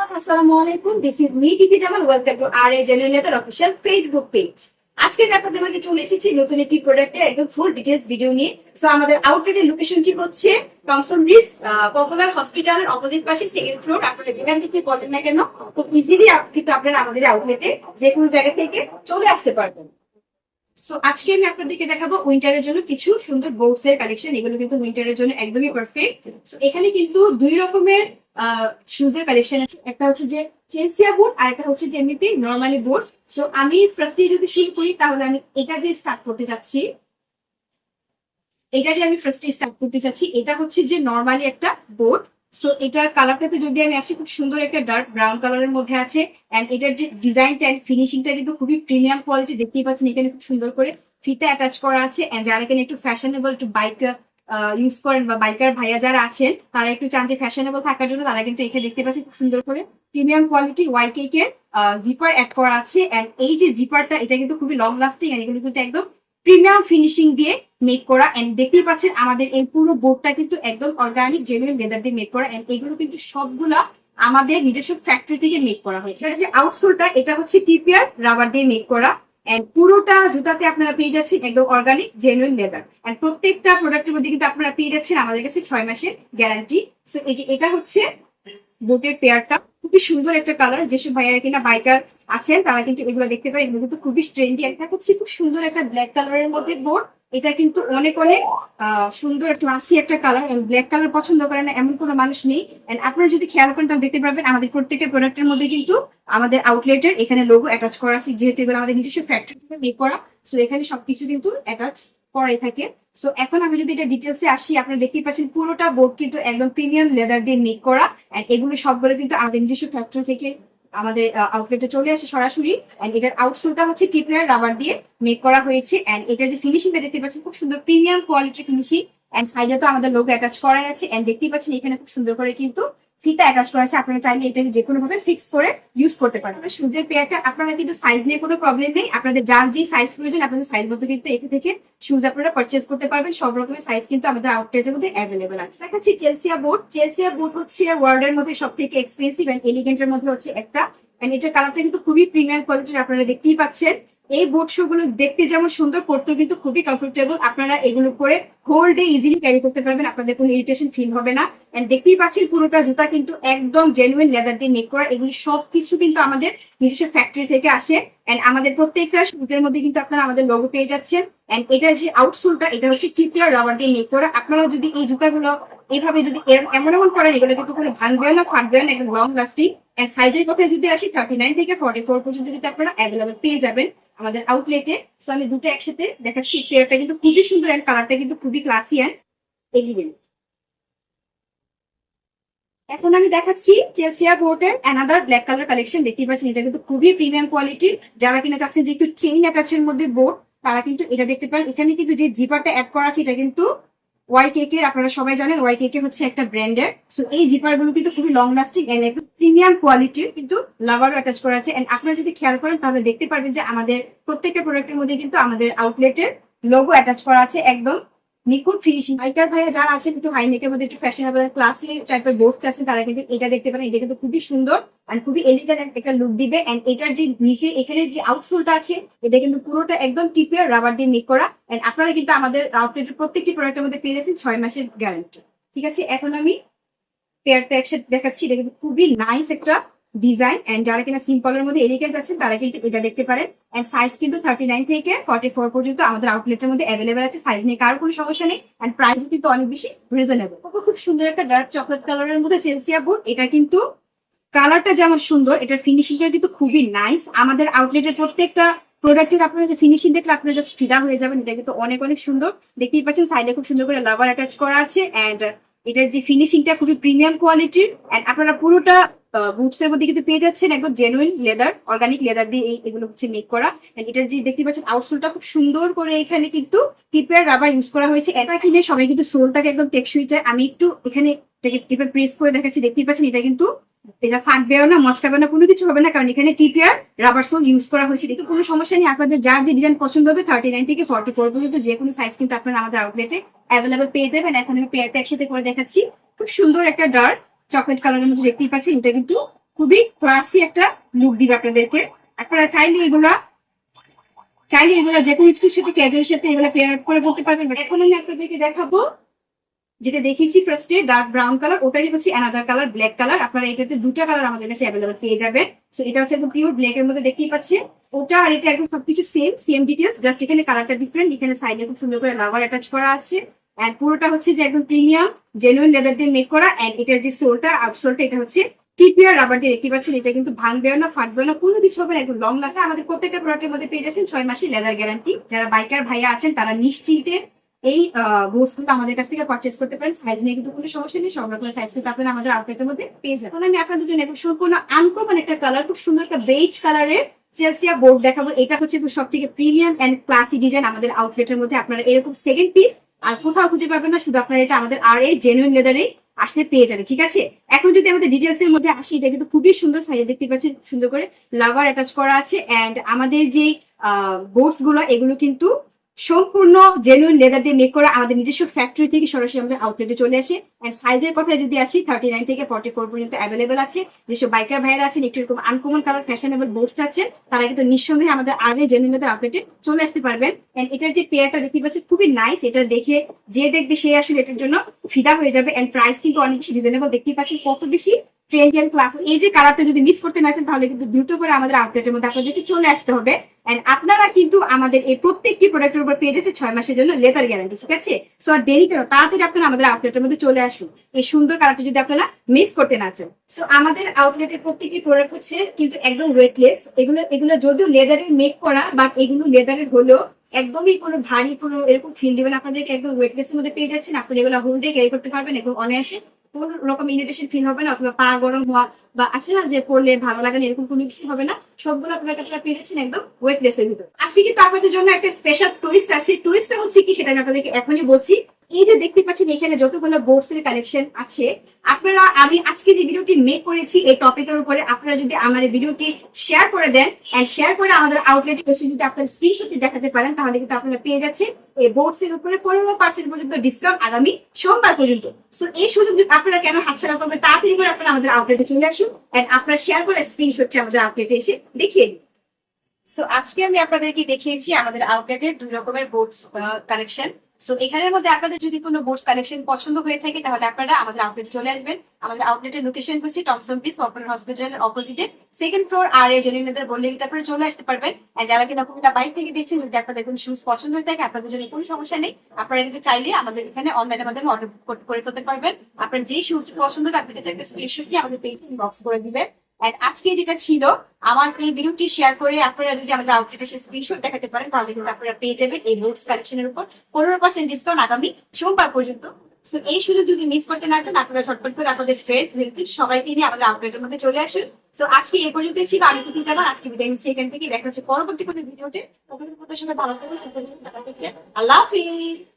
everyone, আসসালামু আলাইকুম this is me দিদি Jamal welcome to our a genuine official Facebook page আজকে আপনাদের মাঝে চলে এসেছি নতুন একটি প্রোডাক্টের একদম ফুল ডিটেলস ভিডিও নিয়ে। সো আমাদের আউটলেটের লোকেশনটি হচ্ছে? টমসন ব্রিজ পপুলার হসপিটালের অপোজিট পাশে সেকেন্ড ফ্লোর আপনারা যেখান থেকে বলেন না কেন খুব ইজিলি কিন্তু আপনারা আমাদের আউটলেটে যে কোনো জায়গা থেকে চলে আসতে পারবেন। সো আজকে আমি আপনাদেরকে দেখাবো উইন্টারের জন্য কিছু সুন্দর বোর্ডস এর কালেকশন এগুলো কিন্তু উইন্টারের জন্য একদমই পারফেক্ট সো এখানে কিন্তু দুই রকমের শুজ এর কালেকশন আছে। একটা হচ্ছে যে চেলসিয়া বোর্ড আর একটা হচ্ছে যে এমনিতে নর্মালি বোর্ড সো আমি ফার্স্টে যদি শুরু করি, তাহলে আমি এটা দিয়ে স্টার্ট করতে যাচ্ছি। এটা দিয়ে আমি ফার্স্টে স্টার্ট করতে চাচ্ছি এটা হচ্ছে যে নর্মালি একটা বোর্ড সো এটার কালারটাতে যদি আমি আসি, খুব সুন্দর একটা ডার্ক ব্রাউন কালারের মধ্যে আছে এন্ড এটার যে ডিজাইনটা এন্ড ফিনিশিংটা কিন্তু খুবই প্রিমিয়াম কোয়ালিটি দেখতেই পাচ্ছেন এখানে খুব সুন্দর করে ফিতে অ্যাটাচ করা আছে এন্ড যারা এখানে একটু ফ্যাশনেবল একটু বাইক ইউজ করেন বা বাইকার ভাইয়া যারা আছেন, তারা একটু চান যে ফ্যাশনেবল থাকার জন্য, তারা কিন্তু এখানে দেখতে পাচ্ছেন খুব সুন্দর করে প্রিমিয়াম কোয়ালিটি ওয়াই কেক এর জিপার অ্যাড করা আছে এন্ড এই যে জিপারটা এটা কিন্তু খুবই লং লাস্টিং এন্ড এগুলো কিন্তু একদম প্রিমিয়াম ফিনিশিং দিয়ে মেক করা এন্ড দেখতেই পাচ্ছেন আমাদের এই পুরো বোর্ডটা কিন্তু একদম অর্গানিক জেনুইন লেদার দিয়ে মেক করা এন্ড এগুলো কিন্তু সবগুলা আমাদের নিজস্ব ফ্যাক্টরি থেকে মেক করা হয়েছে। যে আউটসোলটা এটা হচ্ছে টিপিআর রাবার দিয়ে মেক করা এন্ড পুরোটা জুতাতে আপনারা পেয়ে যাচ্ছেন একদম অর্গানিক জেনুইন লেদার এন্ড প্রত্যেকটা প্রোডাক্টের মধ্যে কিন্তু আপনারা পেয়ে যাচ্ছেন আমাদের কাছে ছয় মাসের গ্যারান্টি সো এই যে এটা হচ্ছে বোটের পেয়ারটা খুবই সুন্দর একটা কালার যেসব ভাইয়ারা কিনা বাইকার আছেন, তারা কিন্তু এগুলো দেখতে পারেন। এগুলো কিন্তু খুবই ট্রেন্ডি একটা হচ্ছে খুব সুন্দর একটা ব্ল্যাক কালারের মধ্যে বোর্ড এটা কিন্তু অনেক অনেক সুন্দর ক্লাসি একটা কালার ব্ল্যাক কালার পছন্দ করে না, এমন কোনো মানুষ নেই। আপনারা যদি খেয়াল করেন, তাহলে দেখতে পারবেন আমাদের প্রত্যেকটা প্রোডাক্টের মধ্যে কিন্তু আমাদের আউটলেটের এখানে লোগো অ্যাটাচ করা আছে। যেহেতু এগুলো আমাদের নিজস্ব ফ্যাক্টরি থেকে মেক করা। সো এখানে সবকিছু কিন্তু অ্যাটাচ করাই থাকে। সো এখন আমি যদি এটা ডিটেলসে আসি, আপনারা দেখতেই পাচ্ছেন পুরোটা বোর্ড কিন্তু একদম প্রিমিয়াম লেদার দিয়ে মেক করা। এন্ড এগুলো সবগুলো কিন্তু আমাদের নিজস্ব ফ্যাক্টরি থেকে আমাদের আউটলেটে চলে আসে সরাসরি। এন্ড এটার আউটসোলটা হচ্ছে টিপলার রাবার দিয়ে মেক করা হয়েছে। এন্ড এটার যে ফিনিশিংটা দেখতে পাচ্ছেন, খুব সুন্দর প্রিমিয়াম কোয়ালিটির ফিনিশিং এন্ড সাইডে তো আমাদের লোগো অ্যাটাচ করাই আছে। এন্ড দেখতেই পাচ্ছেন, এখানে খুব সুন্দর করে কিন্তু ফিতা অ্যাটাচ করা আছে, আপনারা চাইলে এটাকে যে কোনো ভাবে ফিক্স করে ইউজ করতে পারেন। সুজের পেয়ারটা আপনারা কিন্তু সাইজ নিয়ে কোনো প্রবলেম নেই। আপনাদের যার যে সাইজ প্রয়োজন, আপনাদের সাইজ মতো কিন্তু এখান থেকে শুজ আপনারা পারচেজ করতে পারবেন। সব রকমের সাইজ কিন্তু আমাদের আউটলেটের মধ্যে অ্যাভেলেবেল আছে। দেখাচ্ছি চেলসিয়া বোর্ড চেলসিয়া বোর্ড হচ্ছে ওয়ার্ল্ডের মধ্যে সব থেকে এক্সপেন্সিভ এন্ড এলিগেন্টের মধ্যে হচ্ছে একটা। এন্ড এটার কালারটা কিন্তু খুবই প্রিমিয়াম কোয়ালিটির আপনারা দেখতেই পাচ্ছেন। এই বোট শো গুলো দেখতে যেমন সুন্দর পড়তেও কিন্তু খুবই কমফোর্টেবল আপনারা এগুলো করে হোল ডে ইজিলি ক্যারি করতে পারবেন। আপনাদের কোনো ইরিটেশন ফিল হবে না। দেখতেই পাচ্ছেন পুরোটা জুতা কিন্তু একদম জেনুইন লেদার দিয়ে মেক করা। এগুলি সবকিছু কিন্তু আমাদের নিজস্ব ফ্যাক্টরি থেকে আসে। এন্ড আমাদের প্রত্যেকটা শুজের মধ্যে কিন্তু আপনারা আমাদের লোগো পেয়ে যাচ্ছেন। এন্ড এটার যে আউটসোলটা এটা হচ্ছে টিপিআর রাবার দিয়ে মেক করা। আপনারা যদি এই জুতাগুলো এইভাবে যদি এমন এমন করেন, এগুলো কিন্তু কোনো ভাঙবেও না, ফাটবেও না, একদম লং লাস্টিং এন্ড সাইজের কথায় যদি আসি থার্টি নাইন থেকে ফর্টি ফোর পর্যন্ত কিন্তু আপনারা অ্যাভেলেবেল পেয়ে যাবেন আমাদের আউটলেটে সো আমি দুটো একসাথে দেখাচ্ছি। পেয়ারটা কিন্তু খুবই সুন্দর এন্ড কালারটা কিন্তু খুবই ক্লাসি এন্ড এলিগেন্ট এখন আমি দেখাচ্ছি চেলসিয়া বোর্ডের অ্যানাদার ব্ল্যাক কালার কালেকশন দেখতেই পাচ্ছেন, এটা কিন্তু খুবই প্রিমিয়াম কোয়ালিটির যারা কিনা চাচ্ছেন যে একটু চেইন অ্যাটাচের মধ্যে বোর্ড তারা কিন্তু এটা দেখতে পারেন। এখানে কিন্তু যে জিপারটা অ্যাড করা আছে, এটা কিন্তু ওয়াই কেক এর আপনারা সবাই জানেন ওয়াই কেক হচ্ছে একটা ব্র্যান্ডের সো এই জিপারগুলো কিন্তু খুবই লং লাস্টিং এন্ড একদম প্রিমিয়াম কোয়ালিটির কিন্তু লাভারও অ্যাটাচ করা আছে। এন্ড আপনারা যদি খেয়াল করেন, তাহলে দেখতে পারবেন যে আমাদের প্রত্যেকটা প্রোডাক্টের মধ্যে কিন্তু আমাদের আউটলেটের লোগো অ্যাটাচ করা আছে, একদম নিখুঁত ফিনিশিং বাইকার ভাইয়া যারা আছেন একটু হাই নেকের মধ্যে, একটু ফ্যাশনেবল ক্লাসি টাইপের বোর্ডস আছেন তারা কিন্তু এটা দেখতে পারেন। এটা কিন্তু খুবই সুন্দর এন্ড খুবই এলিগেন্ট একটা লুক দিবে এন্ড এটার যে নিচে, এখানে যে আউটসোলটা আছে, এটা কিন্তু পুরোটা একদম টিপিয়ার রাবার দিয়ে মেক করা এন্ড আপনারা কিন্তু আমাদের আউটলেটের প্রত্যেকটি প্রোডাক্টের মধ্যে পেয়ে যাচ্ছেন ছয় মাসের গ্যারান্টি ঠিক আছে? এখন আমি পেয়ারটা একসাথে দেখাচ্ছি। এটা কিন্তু খুবই নাইস একটা ডিজাইন এন্ড যারা কিনা সিম্পলের মধ্যে এলিগেন্স আছেন, তারা কিন্তু এটা দেখতে পারেন। এন্ড সাইজ কিন্তু থার্টি নাইন থেকে ফর্টি ফোর পর্যন্ত আমাদের আউটলেটের মধ্যে অ্যাভেলেবেল আছে। সাইজ নিয়ে কারও কোনো সমস্যা নেই। এন্ড প্রাইস কিন্তু অনেক বেশি রিজনেবল খুব সুন্দর একটা ডার্ক চকলেট কালারের মধ্যে চেলসিয়া বোর্ড এটা কিন্তু কালারটা যেমন সুন্দর, এটার ফিনিশিংটা কিন্তু খুবই নাইস আমাদের আউটলেটের প্রত্যেকটা প্রোডাক্টের আপনারা যে ফিনিশিং দেখলে আপনারা জাস্ট ফিদা হয়ে যাবেন। এটা কিন্তু অনেক অনেক সুন্দর। দেখতেই পাচ্ছেন সাইডে খুব সুন্দর করে লাভার অ্যাটাচ করা আছে। এন্ড এটার যে ফিনিশিংটা খুবই প্রিমিয়াম কোয়ালিটির এন্ড আপনারা পুরোটা বুটস এর মধ্যে কিন্তু পেয়ে যাচ্ছেন একদম জেনুইন লেদার অর্গানিক লেদার দিয়ে এগুলো হচ্ছে মেক করা। এটার যে দেখতে পাচ্ছেন আউটসোলটা খুব সুন্দর করে এখানে কিন্তু টিপের রাবার ইউজ করা হয়েছে। এটা কিনে সবাই কিন্তু সোলটাকে একদম টেকসই চায়। আমি একটু এখানে প্রেস করে দেখাচ্ছি। দেখতেই পাচ্ছেন এটা কিন্তু এটা ফাটবেও না মচকাবে না, কোনো কিছু হবে না। কারণ এখানে টিপিআর রাবার সোল ইউজ করা হয়েছে। কিন্তু কোনো সমস্যা নেই। আপনাদের যার যে ডিজাইন পছন্দ হবে থার্টি নাইন থেকে ফর্টি ফোর পর্যন্ত যে কোনো সাইজ কিন্তু আপনারা আমাদের আউটলেটে অ্যাভেলেবল পেয়ে যাবেন। এখন আমি পেয়ারটা একসাথে করে দেখাচ্ছি। খুব সুন্দর একটা ডার্ক চকলেট কালারের মধ্যে দেখতেই পাচ্ছেন, এটা কিন্তু খুবই ক্লাসি একটা লুক দিবে আপনাদেরকে। আপনারা চাইলে এগুলা, চাইলে এগুলো যে কোনো কিছুর সাথে ক্যাজুয়াল সাথে এগুলো পেয়ার আপ করে করতে পারবেন। এখন আমি আপনাদেরকে দেখাবো, যেটা দেখিয়েছি ফার্স্টে ডার্ক ব্রাউন কালার ওটারই হচ্ছে অ্যানাদার কালার ব্ল্যাক কালার আপনারা এটাতে দুটো কালার আমাদের কাছে অ্যাভেলেবল পেয়ে যাবেন। সো এটা হচ্ছে একদম পিওর ব্ল্যাক এর মধ্যে দেখতেই পাচ্ছেন। ওটা আর এটা একদম সবকিছু সেম সেম ডিটেলস জাস্ট এখানে কালারটা ডিফারেন্ট এখানে সাইডে খুব সুন্দর করে লাভার অ্যাটাচ করা আছে। এন্ড পুরোটা হচ্ছে যে একদম প্রিমিয়াম জেনুইন লেদার দিয়ে মেক করা এন্ড এটার যে সোলটা আউটসোলটা এটা হচ্ছে টিপিআর রাবার দিয়ে দেখতে পাচ্ছেন, এটা কিন্তু ভাঙবেও না, ফাটবেও না, কোনো কিছু হবে একদম লং লাস্ট আমাদের প্রত্যেকটা প্রোডাক্টের মধ্যে পেয়ে যাচ্ছেন ছয় মাসের লেদার গ্যারান্টি যারা বাইকার ভাইয়া আছেন, তারা নিশ্চিন্তে এই বুটসগুলো আমাদের কাছ থেকে পারচেস করতে পারেন। সাইজ নিয়ে কিন্তু কোনো সমস্যা নেই, সব রকমের সাইজ কিন্তু আপনারা আমাদের আউটলেটের মধ্যে পেয়ে যাবেন। আমি আপনাদের জন্য একদম সম্পূর্ণ আনকমন একটা কালার খুব সুন্দর একটা বেজ কালারের চেলসিয়া বোর্ড দেখাবো। এটা হচ্ছে সব থেকে প্রিমিয়াম এন্ড ক্লাসি ডিজাইন আমাদের আউটলেটের মধ্যে। আপনারা এরকম সেকেন্ড পিস আর কোথাও খুঁজে পাবেন না, শুধু আপনারা এটা আমাদের আর এই জেনুইন লেদারে আসলে পেয়ে যাবে ঠিক আছে? এখন যদি আমাদের ডিটেলস এর মধ্যে আসি, এটা কিন্তু খুবই সুন্দর সাইজ দেখতে পাচ্ছেন, সুন্দর করে লাভার অ্যাটাচ করা আছে এন্ড আমাদের যে বোর্ডসগুলো, এগুলো কিন্তু সম্পূর্ণ জেনুইন লেদার দিয়ে মেক করা আমাদের নিজস্ব ফ্যাক্টরি থেকে সরাসরি আমাদের আউটলেটে চলে আসে। এন্ড সাইজের কথায় যদি আসি থার্টি নাইন থেকে ফর্টি ফোর পর্যন্ত অ্যাভেলেবেল আছে। যেসব বাইকার ভাইয়েরা আছেন, একটু এরকম আনকমন কালার ফ্যাশনেবল বোর্ড চাচ্ছেন তারা কিন্তু নিঃসন্দেহে আমাদের আগে জেনুইন লেদার আউটলেটে চলে আসতে পারবেন। এন্ড এটার যে পেয়ারটা দেখতে পাচ্ছেন, খুবই নাইস এটা দেখে যে দেখবে সে আসলে এটার জন্য ফিদা হয়ে যাবে। এন্ড প্রাইস কিন্তু অনেক বেশি রিজনেবল দেখতে পাচ্ছেন কত বেশি ট্রেন্ড এন্ড ক্লাস এই যে কালারটা যদি মিস করতে না চান, তাহলে কিন্তু দ্রুত করে আমাদের আউটলেটের মধ্যে আপনাদেরকে চলে আসতে হবে। এন্ড আপনারা কিন্তু আমাদের এই প্রত্যেকটি প্রোডাক্টের উপর পেয়ে যাচ্ছে ছয় মাসের জন্য লেদার গ্যারান্টি ঠিক আছে? সো আর দেরি করো তাড়াতাড়ি আপনারা আমাদের আউটলেটের মধ্যে চলে আসুন। এই সুন্দর কালারটা যদি আপনারা মিস করতে না চান। সো আমাদের আউটলেটের প্রত্যেকটি প্রোডাক্ট হচ্ছে কিন্তু একদম ওয়েটলেস এগুলো এগুলো যদিও লেদারের মেক করা বা এগুলো লেদারের হলেও একদমই কোনো ভারী কোনো এরকম ফিল দিবেন আপনাদেরকে একদম ওয়েটলেস এর মধ্যে পেয়ে যাচ্ছেন আপনি এগুলো হোল ডে ক্যারি করতে পারবেন এবং অনায়াসে কোন রকম ইরিটেশন ফিল হবে না অথবা পা গরম হওয়া বা আছে না যে পড়লে ভালো লাগে না, এরকম কোনো কিছু হবে না। সবগুলো আপনারা আপনারা পেরেছেন একদম ওয়েটলেস এর ভিতর। আজকে কিন্তু আপনাদের জন্য একটা স্পেশাল টুইস্ট আছে। টুইস্টটা হচ্ছে কি সেটা আমি আপনাদেরকে এখনই বলছি। এই যে দেখতে পাচ্ছেন, এখানে যতগুলো বোর্ডস এর কালেকশন আছে, আপনারা, আমি আজকে যে ভিডিওটি মেক করেছি, এই টপিকের উপরে আপনারা যদি আমার ভিডিওটি শেয়ার করে দেন এন্ড শেয়ার করে আমাদের আউটলেটে এসে যদি আপনার স্ক্রিনশটটি দেখাতে পারেন, তাহলে কিন্তু আপনারা পেয়ে যাচ্ছেন এই বোর্ডস এর উপরে পনেরো পার্সেন্ট পর্যন্ত ডিসকাউন্ট আগামী সোমবার পর্যন্ত। সো এই সুযোগ আপনারা কেন হাতছাড়া করবেন, তাড়াতাড়ি করে আপনারা আমাদের আউটলেটে চলে আসুন এন্ড আপনারা শেয়ার করে স্ক্রিনশটটি আমাদের আউটলেটে এসে দেখিয়ে দিন। সো আজকে আমি আপনাদেরকে দেখিয়েছি আমাদের আউটলেটের দুই রকমের বোর্ডস কালেকশন সো এখানের মধ্যে আপনাদের যদি কোনো বোর্ড কালেকশন পছন্দ হয়ে থাকে, তাহলে আপনারা আমাদের আউটলেটে চলে আসবেন। আমাদের আউটলেটের লোকেশন হচ্ছে টমসন পিস পপুলার হসপিটালের অপোজিটে সেকেন্ড ফ্লোর আর এ জেনুইনদের বললে কিন্তু আপনারা চলে আসতে পারবেন। আর যারা কিনা কবিতা বাইরে থেকে দেখছেন, যদি আপনাদের কোনো শুজ পছন্দ হয়ে থাকে, আপনাদের জন্য কোনো সমস্যা নেই, আপনারা কিন্তু চাইলে আমাদের এখানে অনলাইনের মাধ্যমে অর্ডার করে ফেলতে পারবেন। আপনার যেই শুজ পছন্দ হবে, আপনি একটা স্ক্রিনশট আমাদের পেজে ইনবক্স করে দিবেন। আজকে যেটা ছিল আমার এই ভিডিওটি শেয়ার করে আপনারা যদি আমাদের আউটলেটে স্ক্রিনশট দেখাতে পারেন তাহলে কিন্তু আপনারা পেয়ে যাবেন এই বোর্ডস কালেকশনের উপর। পনেরো পার্সেন্ট ডিসকাউন্ট আগামী সোমবার পর্যন্ত। সো এই সুযোগ যদি মিস করতে না চান আপনারা ঝটপট করে আপনাদের ফ্রেন্ডস রিলেটিভ সবাইকে নিয়ে আমাদের আউটলেটের মধ্যে চলে আসুন। সো আজকে এই পর্যন্তই ছিল। আমি প্রীতি জামান আজকে বিদায় নিচ্ছি এখান থেকে। দেখা হচ্ছে পরবর্তী কোনো ভিডিওতে ততক্ষণ পর্যন্ত ভালো থাকবেন, আল্লাহ হাফিজ।